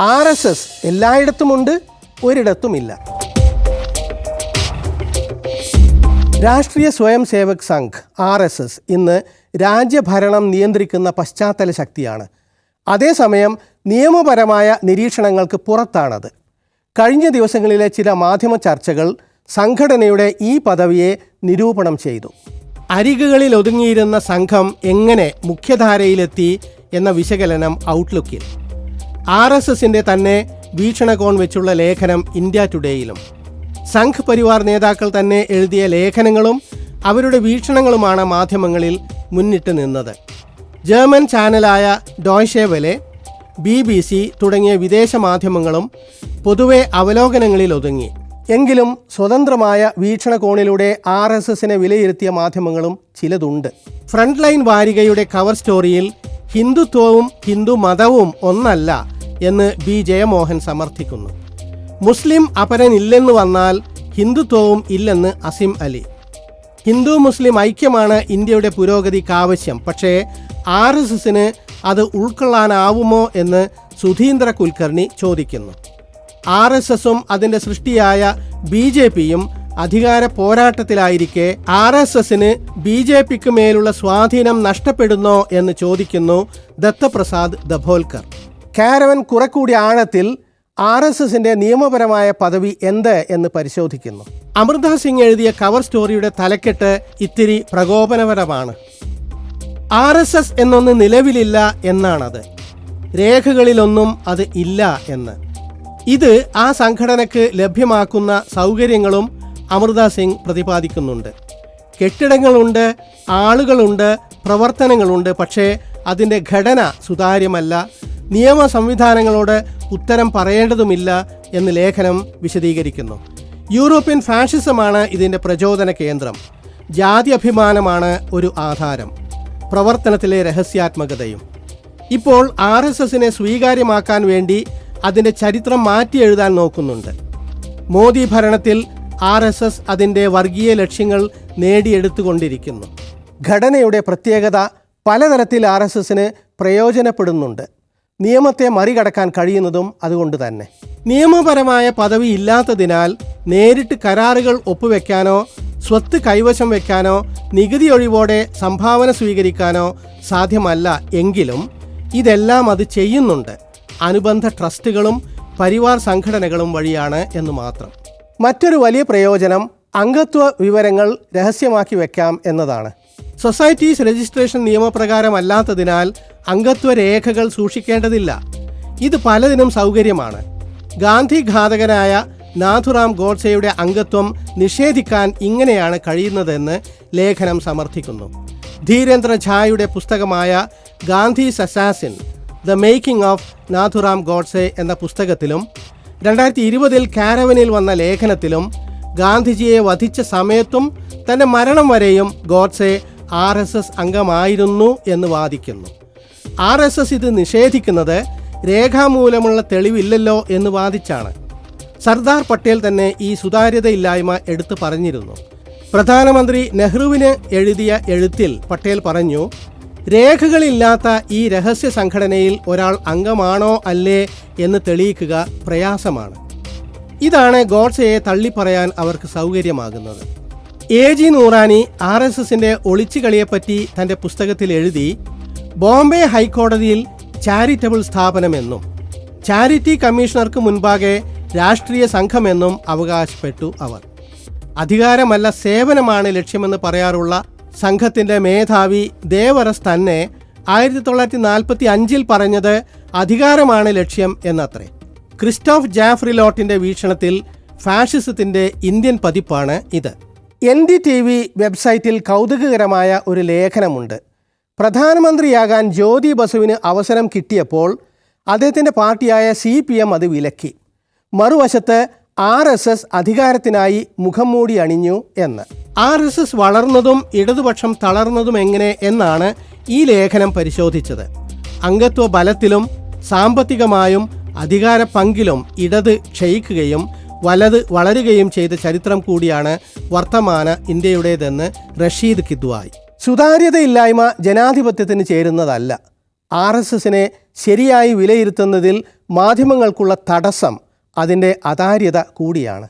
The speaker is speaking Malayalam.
R S S എല്ലായിടത്തുമുണ്ട് ഒരിടത്തുമില്ല. Rashtriya Swayamsevak Sangh R S S ഇന്ന് രാജ്യഭരണം നിയന്ത്രിക്കുന്ന പശ്ചാത്തല ശക്തിയാണ്. അതേസമയം നിയമപരമായ നിരീക്ഷണങ്ങൾക്ക് പുറത്താണത്. കഴിഞ്ഞ ദിവസങ്ങളിലെ ചില മാധ്യമ ചർച്ചകൾ സംഘടനയുടെ ഈ പദവിയെ നിരൂപണം ചെയ്തു. അരികുകളിൽ ഒതുങ്ങിയിരുന്ന സംഘം എങ്ങനെ മുഖ്യധാരയിലെത്തി എന്ന വിശകലനം ഔട്ട്ലുക്കിൽ ആർ എസ് എസിന്റെ തന്നെ വീക്ഷണകോൺ വെച്ചുള്ള ലേഖനം ഇന്ത്യ ടുഡേയിലും. സംഘ് പരിവാർ നേതാക്കൾ തന്നെ എഴുതിയ ലേഖനങ്ങളും അവരുടെ വീക്ഷണങ്ങളുമാണ് മാധ്യമങ്ങളിൽ മുന്നിട്ട് നിന്നത്. German ചാനലായ Deutsche Welle B B C തുടങ്ങിയ വിദേശ മാധ്യമങ്ങളും പൊതുവെ അവലോകനങ്ങളിൽ ഒതുങ്ങി. എങ്കിലും സ്വതന്ത്രമായ വീക്ഷണകോണിലൂടെ ആർ എസ് എസിനെ വിലയിരുത്തിയ മാധ്യമങ്ങളും ചിലതുണ്ട്. ഫ്രണ്ട് ലൈൻ വാരികയുടെ കവർ സ്റ്റോറിയിൽ ഹിന്ദുത്വവും ഹിന്ദു മതവും ഒന്നല്ല എന്ന് ബി ജയമോഹൻ സമർത്ഥിക്കുന്നു. മുസ്ലിം അപരനില്ലെന്ന് വന്നാൽ ഹിന്ദുത്വവും ഇല്ലെന്ന് അസിം അലി. ഹിന്ദു മുസ്ലിം ഐക്യമാണ് ഇന്ത്യയുടെ പുരോഗതിക്ക് ആവശ്യം പക്ഷേ ആർ എസ് എസിന് അത് ഉൾക്കൊള്ളാനാവുമോ എന്ന് സുധീന്ദ്ര കുൽക്കർണി ചോദിക്കുന്നു. ആർ എസ് എസും അതിന്റെ സൃഷ്ടിയായ ബി ജെ പിയും അധികാര പോരാട്ടത്തിലായിരിക്കെ ആർ എസ് എസിന് ബി ജെ പിക്ക് മേലുള്ള സ്വാധീനം നഷ്ടപ്പെടുന്നോ എന്ന് ചോദിക്കുന്നു ദത്തപ്രസാദ് ദഭോൽക്കർ. കാരവൻ കുറെക്കൂടി ആഴത്തിൽ ആർ എസ് എസിന്റെ നിയമപരമായ പദവി എന്ത് എന്ന് പരിശോധിക്കുന്നു. അമൃത സിംഗ് എഴുതിയ കവർ സ്റ്റോറിയുടെ തലക്കെട്ട് ഇത്തിരി പ്രകോപനപരമാണ്. ആർ എസ് എസ് എന്നൊന്ന് നിലവിലില്ല എന്നാണത്. രേഖകളിലൊന്നും അത് ഇല്ല എന്ന്. ഇത് ആ സംഘടനയ്ക്ക് ലഭ്യമാക്കുന്ന സൗകര്യങ്ങളും അമൃത സിംഗ് പ്രതിപാദിക്കുന്നുണ്ട്. കെട്ടിടങ്ങളുണ്ട് ആളുകളുണ്ട് പ്രവർത്തനങ്ങളുണ്ട് പക്ഷേ അതിന്റെ ഘടന സുതാര്യമല്ല. നിയമ സംവിധാനങ്ങളോട് ഉത്തരം പറയേണ്ടതുമില്ല എന്ന് ലേഖനം വിശദീകരിക്കുന്നു. യൂറോപ്യൻ ഫാഷിസമാണ് ഇതിന്റെ പ്രചോദന കേന്ദ്രം. ജാതി അഭിമാനമാണ് ഒരു ആധാരം. പ്രവർത്തനത്തിലെ രഹസ്യാത്മകതയും. ഇപ്പോൾ ആർ എസ് എസിനെ സ്വീകാര്യമാക്കാൻ വേണ്ടി അതിന്റെ ചരിത്രം മാറ്റി എഴുതാൻ നോക്കുന്നുണ്ട്. മോദി ഭരണത്തിൽ ആർ എസ് എസ് അതിന്റെ വർഗീയ ലക്ഷ്യങ്ങൾ നേടിയെടുത്തുകൊണ്ടിരിക്കുന്നു. ഘടനയുടെ പ്രത്യേകത പലതരത്തിൽ ആർ എസ് എസിന് പ്രയോജനപ്പെടുന്നുണ്ട്. നിയമത്തെ മറികടക്കാൻ കഴിയുന്നതും അതുകൊണ്ട് തന്നെ. നിയമപരമായ പദവി ഇല്ലാത്തതിനാൽ നേരിട്ട് കരാറുകൾ ഒപ്പുവെക്കാനോ സ്വത്ത് കൈവശം വെക്കാനോ നികുതി ഒഴിവോടെ സംഭാവന സ്വീകരിക്കാനോ സാധ്യമല്ല എങ്കിലും ഇതെല്ലാം അത് ചെയ്യുന്നുണ്ട്. അനുബന്ധ ട്രസ്റ്റുകളും പരിവാർ സംഘടനകളും വഴിയാണ് എന്ന് മാത്രം. മറ്റൊരു വലിയ പ്രയോജനം അംഗത്വ വിവരങ്ങൾ രഹസ്യമാക്കി വെക്കാം എന്നതാണ്. സൊസൈറ്റീസ് രജിസ്ട്രേഷൻ നിയമപ്രകാരമല്ലാത്തതിനാൽ അംഗത്വ രേഖകൾ സൂക്ഷിക്കേണ്ടതില്ല. ഇത് പലതിനും സൗകര്യമാണ്. ഗാന്ധി ഘാതകനായ നാഥുറാം ഗോഡ്സെയുടെ അംഗത്വം നിഷേധിക്കാൻ ഇങ്ങനെയാണ് കഴിയുന്നതെന്ന് ലേഖനം സമർത്ഥിക്കുന്നു. ധീരേന്ദ്ര ഝായുടെ പുസ്തകമായ Gandhi assassin the making of Nathuram Godse എന്ന പുസ്തകത്തിലും രണ്ടായിരത്തി ഇരുപതിൽ കാരവനിൽ വന്ന ലേഖനത്തിലും ഗാന്ധിജിയെ വധിച്ച സമയത്തും തന്റെ മരണം വരെയും ഗോഡ്സെ ആർ എസ് എസ് അംഗമായിരുന്നു എന്ന് വാദിക്കുന്നു. ആർ എസ് എസ് ഇത് നിഷേധിക്കുന്നത് രേഖാമൂലമുള്ള തെളിവില്ലല്ലോ എന്ന് വാദിച്ചാണ്. സർദാർ പട്ടേൽ തന്നെ ഈ സുതാര്യതയില്ലായ്മ എടുത്തു പറഞ്ഞിരുന്നു. പ്രധാനമന്ത്രി നെഹ്റുവിന് എഴുതിയ എഴുത്തിൽ പട്ടേൽ പറഞ്ഞു രേഖകളില്ലാത്ത ഈ രഹസ്യ സംഘടനയിൽ ഒരാൾ അംഗമാണോ അല്ലേ എന്ന് തെളിയിക്കുക പ്രയാസമാണ്. ഇതാണ് ഗോഡ്സയെ തള്ളിപ്പറയാൻ അവർക്ക് സൗകര്യമാകുന്നത്. A G Noorani R S എസിന്റെ ഒളിച്ചുകളിയെപ്പറ്റി തന്റെ പുസ്തകത്തിൽ എഴുതി ബോംബെ ഹൈക്കോടതിയിൽ ചാരിറ്റബിൾ സ്ഥാപനമെന്നും ചാരിറ്റി കമ്മീഷണർക്ക് മുൻപാകെ രാഷ്ട്രീയ സംഘമെന്നും അവകാശപ്പെട്ടു അവർ. അധികാരമല്ല സേവനമാണ് ലക്ഷ്യമെന്ന് പറയാറുള്ള സംഘത്തിന്റെ മേധാവി ദേവറസ് തന്നെ ആയിരത്തി തൊള്ളായിരത്തി നാൽപ്പത്തി അഞ്ചിൽ പറഞ്ഞത് അധികാരമാണ് ലക്ഷ്യം എന്നത്രേ. ക്രിസ്റ്റോഫ് ജാഫ്രിലോട്ടിന്റെ വീക്ഷണത്തിൽ ഫാഷിസത്തിന്റെ ഇന്ത്യൻ പതിപ്പാണ് ഇത്. എൻ ഡി ടി വി വെബ്സൈറ്റിൽ കൗതുകകരമായ ഒരു ലേഖനമുണ്ട്. പ്രധാനമന്ത്രിയാകാൻ ജ്യോതി ബസുവിന് അവസരം കിട്ടിയപ്പോൾ അദ്ദേഹത്തിന്റെ പാർട്ടിയായ സി പി എം അത് വിലക്കി. മറുവശത്ത് ആർ എസ് എസ് അധികാരത്തിനായി മുഖം മൂടി അണിഞ്ഞു എന്ന്. ആർ എസ് എസ് വളർന്നതും ഇടതുപക്ഷം തളർന്നതും എങ്ങനെ എന്നാണ് ഈ ലേഖനം പരിശോധിച്ചത്. അംഗത്വ ബലത്തിലും സാമ്പത്തികമായും അധികാര പങ്കിലും ഇടത് ക്ഷയിക്കുകയും വലത് വളരുകയും ചെയ്ത ചരിത്രം കൂടിയാണ് വർത്തമാന ഇന്ത്യയുടേതെന്ന് റഷീദ് കിദ്വായ്. സുതാര്യതയില്ലായ്മ ജനാധിപത്യത്തിന് ചേരുന്നതല്ല. ആർ എസ് എസിനെ ശരിയായി വിലയിരുത്തുന്നതിൽ മാധ്യമങ്ങൾക്കുള്ള തടസ്സം അതിന്റെ അതാര്യത കൂടിയാണ്.